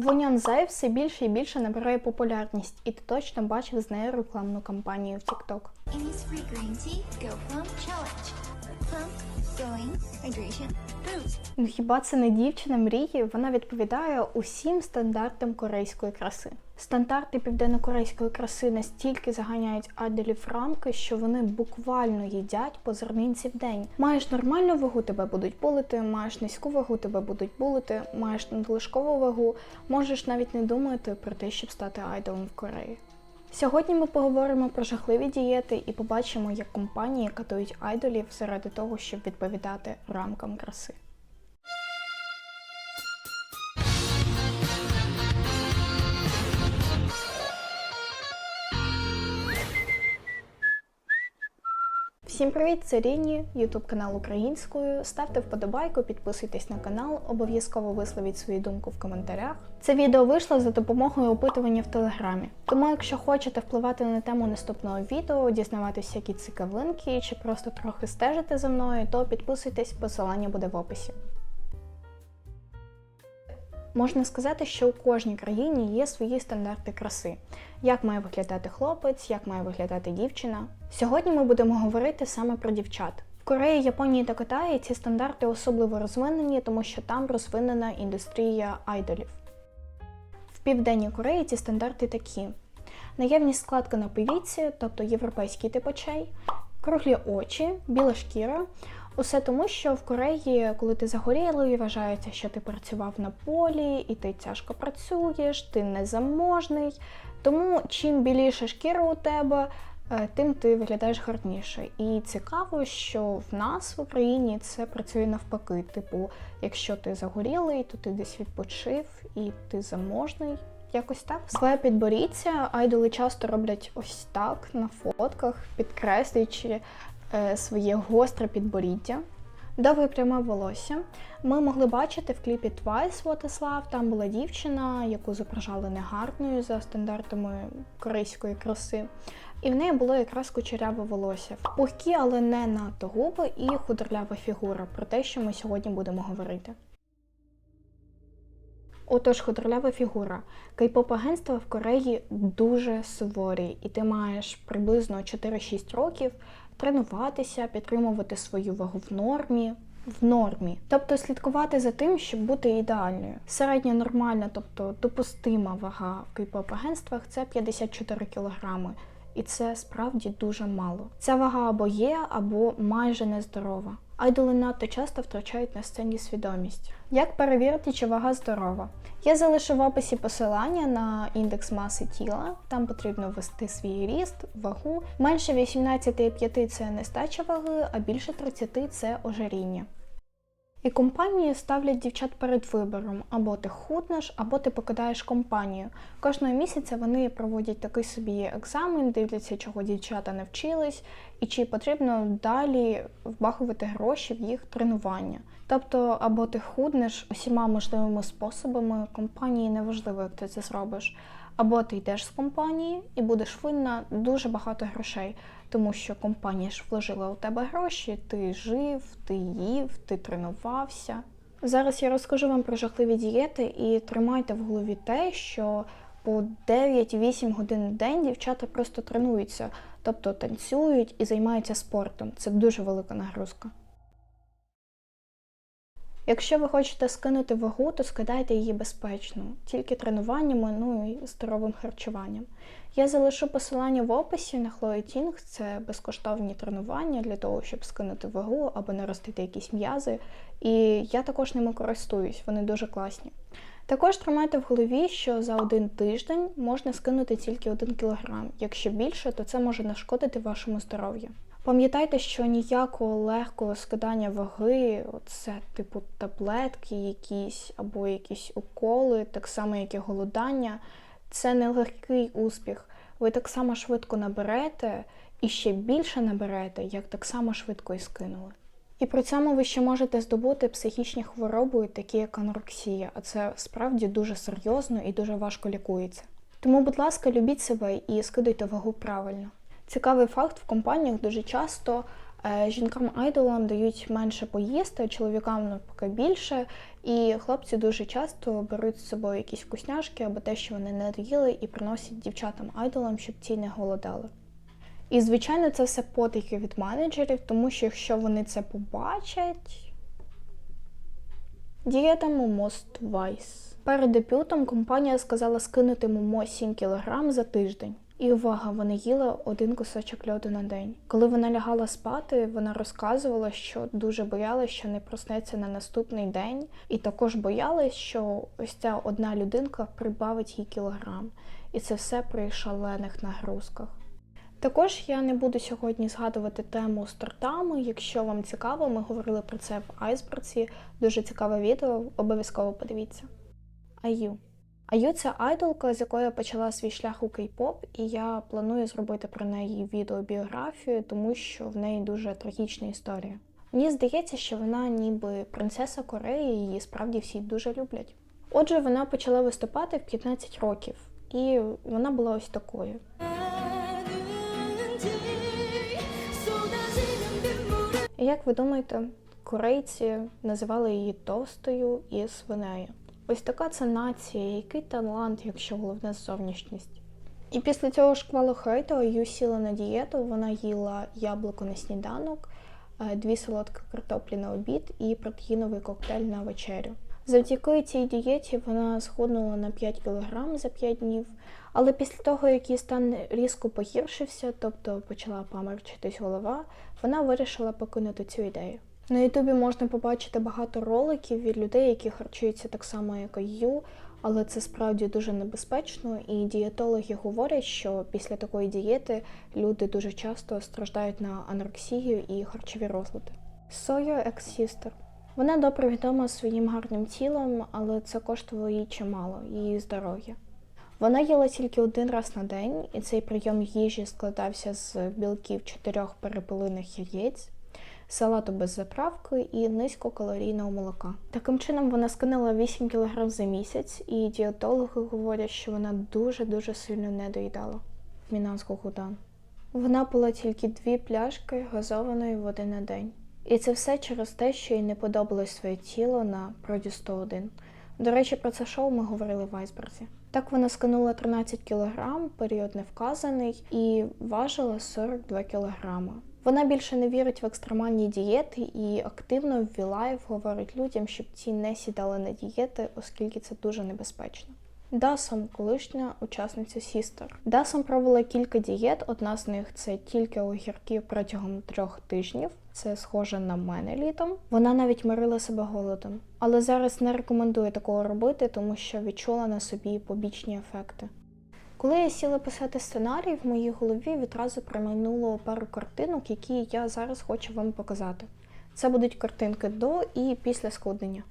Вонянзай все більше і більше набирає популярність, і ти точно бачив з нею рекламну кампанію в TikTok. Ну хіба це не дівчина мрії? Вона відповідає усім стандартам корейської краси. Стандарти південнокорейської краси настільки заганяють айдолів в рамки, що вони буквально їдять по зернинці в день. Маєш нормальну вагу, тебе будуть булити, маєш низьку вагу, тебе будуть булити, маєш надлишкову вагу, можеш навіть не думати про те, щоб стати айдолом в Кореї. Сьогодні ми поговоримо про жахливі дієти і побачимо, як компанії катують айдолів заради того, щоб відповідати рамкам краси. Всім привіт, це Ріні, ютуб канал українською. Ставте вподобайку, підписуйтесь на канал, обов'язково висловіть свою думку в коментарях. Це відео вийшло за допомогою опитування в телеграмі. Тому, якщо хочете впливати на тему наступного відео, дізнаватися які цікавинки чи просто трохи стежити за мною, то підписуйтесь, посилання буде в описі. Можна сказати, що у кожній країні є свої стандарти краси. Як має виглядати хлопець, як має виглядати дівчина. Сьогодні ми будемо говорити саме про дівчат. В Кореї, Японії та Китаї ці стандарти особливо розвинені, тому що там розвинена індустрія айдолів. В Південній Кореї ці стандарти такі: наявність складки на повіці, тобто європейський тип очей, круглі очі, біла шкіра. Усе тому, що в Кореї, коли ти загорілий, вважається, що ти працював на полі і ти тяжко працюєш, ти незаможний. Тому чим біліша шкіра у тебе, е, тим ти виглядаєш гарніше. І цікаво, що в нас в Україні це працює навпаки. Типу, якщо ти загорілий, то ти десь відпочив і ти заможний. Якось так. Своє підборіддя айдоли часто роблять ось так на фотках, підкреслюючи своє гостре підборіддя. Довге пряме волосся. Ми могли бачити в кліпі Twice Love, Там була дівчина, яку зображали негарною за стандартами корейської краси. І в неї було якраз кучеряве волосся. Пухкі, але не надто губи і худорлява фігура. Про те, що ми сьогодні будемо говорити. Отож, худорлява фігура. Кей-поп-агентства в Кореї дуже суворі, і ти маєш приблизно 4-6 років тренуватися, підтримувати свою вагу в нормі. В нормі, тобто слідкувати за тим, щоб бути ідеальною. Середня нормальна, тобто допустима вага в кей-поп-агентствах це 54 кілограми, і це справді дуже мало. Ця вага або є, або майже нездорова. Айдоли надто часто втрачають на сцені свідомість. Як перевірити, чи вага здорова? Я залишу в описі посилання на індекс маси тіла. Там потрібно ввести свій ріст, вагу. Менше 18,5 це нестача ваги, а більше 30 це ожиріння. І компанії ставлять дівчат перед вибором: або ти худнеш, або ти покидаєш компанію. Кожного місяця вони проводять такий собі екзамен, дивляться, чого дівчата навчились, і чи потрібно далі вбахувати гроші в їх тренування. Тобто, або ти худнеш усіма можливими способами, компанії неважливо, як ти це зробиш. Або ти йдеш з компанії і будеш винна дуже багато грошей, тому що компанія ж вложила у тебе гроші, ти жив, ти їв, ти тренувався. Зараз я розкажу вам про жахливі дієти і тримайте в голові те, що по 9-8 годин в день дівчата просто тренуються, тобто танцюють і займаються спортом. Це дуже велика нагрузка. Якщо ви хочете скинути вагу, то скидайте її безпечно, тільки тренуваннями, ну і здоровим харчуванням. Я залишу посилання в описі на Ting, це безкоштовні тренування для того, щоб скинути вагу або наростити якісь м'язи. І я також ними користуюсь, вони дуже класні. Також тримайте в голові, що за один тиждень можна скинути тільки один кілограм. Якщо більше, то це може нашкодити вашому здоров'ю. Пам'ятайте, що ніякого легкого скидання ваги, це типу таблетки якісь або якісь уколи, так само як і голодання, це не легкий успіх. Ви так само швидко наберете і ще більше наберете, як так само швидко і скинули. І при цьому ви ще можете здобути психічні хвороби, такі як анорексія, а це справді дуже серйозно і дуже важко лікується. Тому, будь ласка, любіть себе і скидайте вагу правильно. Цікавий факт: в компаніях дуже часто Е, Жінкам-айдолам дають менше поїсти, чоловікам навпаки більше. І хлопці дуже часто беруть з собою якісь вкусняшки або те, що вони не доїли, і приносять дівчатам-айдолам, щоб ті не голодали. І, звичайно, це все потики від менеджерів, тому що якщо вони це побачать. Дієта Momos Twice. Перед дебютом компанія сказала скинути Момо 7 кг за тиждень. І увага, вона їла один кусочок льоду на день. Коли вона лягала спати, вона розказувала, що дуже боялась, що не проснеться на наступний день, і також боялась, що ось ця одна людинка прибавить їй кілограм. І це все при шалених нагрузках. Також я не буду сьогодні згадувати тему з тортами. Якщо вам цікаво, ми говорили про це в айсберці. Дуже цікаве відео, обов'язково подивіться. Аю. Аю це айдолка, з якої я почала свій шлях у кей-поп, і я планую зробити про неї відеобіографію, тому що в неї дуже трагічна історія. Мені здається, що вона ніби принцеса Кореї, її справді всі дуже люблять. Отже, вона почала виступати в 15 років, і вона була ось такою. Як ви думаєте, корейці називали її товстою і свинею? Ось така це нація, який талант, якщо головне зовнішність. І після цього шквалу хейту Ю сіла на дієту, вона їла яблуко на сніданок, е, дві солодкі картоплі на обід і протеїновий коктейль на вечерю. Завдяки цій дієті вона схуднула на 5 кг за 5 днів, але після того, як її стан різко погіршився, тобто почала паморчитись голова, вона вирішила покинути цю ідею. На Ютубі можна побачити багато роликів від людей, які харчуються так само, як і Ю, але це справді дуже небезпечно, і дієтологи говорять, що після такої дієти люди дуже часто страждають на анорексію і харчові розлади. Соя Ex-Sister. Вона добре відома своїм гарним тілом, але це коштувало їй чимало, її здоров'я. Вона їла тільки один раз на день, і цей прийом їжі складався з білків чотирьох перепелиних яєць, салату без заправки і низькокалорійного молока. Таким чином вона скинула 8 кг за місяць, і дієтологи говорять, що вона дуже-дуже сильно не доїдала. Мінанску худан. Вона пила тільки дві пляшки газованої води на день. І це все через те, що їй не подобалось своє тіло на Проді 101. До речі, про це шоу ми говорили в айсберзі. Так вона скинула 13 кг, період не вказаний, і важила 42 кг. Вона більше не вірить в екстремальні дієти і активно в V-Live говорить людям, щоб ті не сідали на дієти, оскільки це дуже небезпечно. Дасом, колишня учасниця Сістер. Дасом провела кілька дієт. Одна з них це тільки огірки протягом трьох тижнів. Це схоже на мене літом. Вона навіть мирила себе голодом. Але зараз не рекомендую такого робити, тому що відчула на собі побічні ефекти. Коли я сіла писати сценарій, в моїй голові відразу промайнуло пару картинок, які я зараз хочу вам показати. Це будуть картинки до і після схуднення.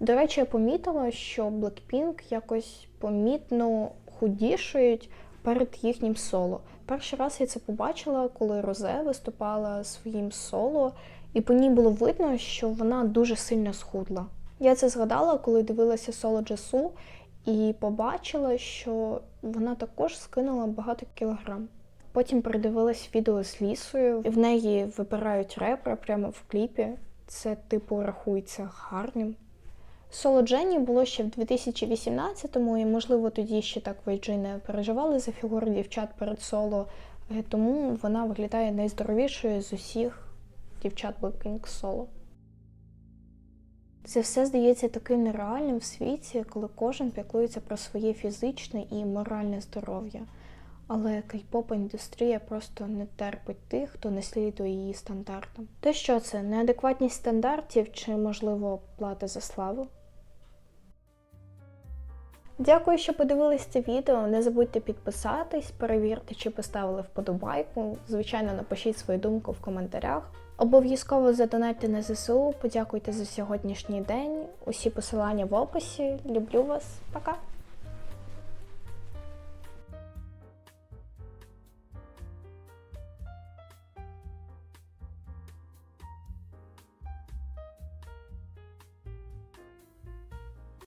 До речі, я помітила, що Blackpink якось помітно худішують перед їхнім соло. Перший раз я це побачила, коли Розе виступала своїм соло, і по ній було видно, що вона дуже сильно схудла. Я це згадала, коли дивилася соло Джесу, і побачила, що вона також скинула багато кілограм. Потім передивилась відео з лісою, і в неї вибирають ребра прямо в кліпі. Це, типу, рахується гарним. Соло Дженні було ще в 2018-му, і, можливо, тоді ще так вейджі не переживали за фігуру дівчат перед соло, е, тому вона виглядає найздоровішою з усіх дівчат Blackpink соло. Це все здається таким нереальним в світі, коли кожен піклується про своє фізичне і моральне здоров'я. Але кей-поп індустрія просто не терпить тих, хто не слідує її стандартам. То що це неадекватність стандартів чи, можливо, плата за славу? Дякую, що подивились це відео. Не забудьте підписатись, перевірте, чи поставили вподобайку. Звичайно, напишіть свою думку в коментарях. Обов'язково задонайте на ЗСУ. Подякуйте за сьогоднішній день. Усі посилання в описі. Люблю вас. Пока!